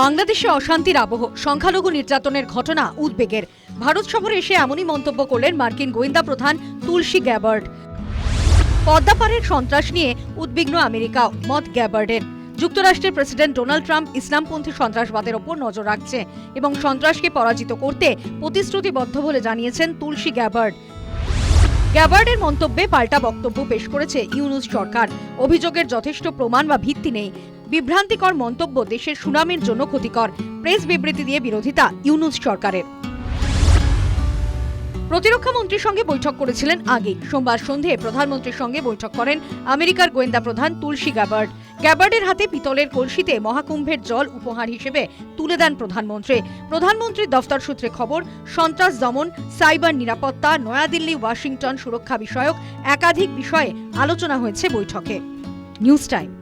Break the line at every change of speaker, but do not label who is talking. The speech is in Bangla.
বাংলাদেশে অশান্তির আবহ, সংখ্যালঘু নির্যাতনের ঘটনা উদ্বেগের। ভারত সফরে এসে এমনই মন্তব্য করলেন মার্কিন গোয়েন্দা প্রধান তুলসী গ্যাবার্ড। পদ্মাপাড়ের সন্ত্রাস নিয়ে উদ্বিগ্ন আমেরিকা মত গ্যাবার্ডের। যুক্তরাষ্ট্রের প্রেসিডেন্ট ডোনাল্ড ট্রাম্প ইসলামপন্থী সন্ত্রাসবাদের ওপর নজর রাখছে এবং সন্ত্রাসকে পরাজিত করতে প্রতিশ্রুতিবদ্ধ বলে জানিয়েছেন তুলসী গ্যাবার্ড। গ্যাবার্ডের মন্তব্যে পাল্টা বক্তব্য পেশ করেছে ইউনুস সরকার। অভিযোগের যথেষ্ট প্রমাণ বা ভিত্তি নেই। বিভ্রান্তিকর মন্তব্য দেশের সুনামের জন্য ক্ষতিকর। প্রেস বিবৃতি দিয়ে বিরোধিতা ইউনুস সরকারের। প্রতিরক্ষা মন্ত্রীর সঙ্গে বৈঠক করেছিলেন আগে। সোমবার সন্ধে প্রধানমন্ত্রীর সঙ্গে বৈঠক করেন আমেরিকার গোয়েন্দা প্রধান তুলসী গ্যাবার্ড গ্যাবার্ডের হাতে পিতলের কলসিতে মহাকুম্ভের জল উপহার হিসেবে তুলে দেন প্রধানমন্ত্রী। প্রধানমন্ত্রীর দফতর সূত্রে খবর, সন্ত্রাস দমন, সাইবার নিরাপত্তা, নয়াদিল্লি ওয়াশিংটন সুরক্ষা বিষয়ক একাধিক বিষয়ে আলোচনা হয়েছে বৈঠকে। News time.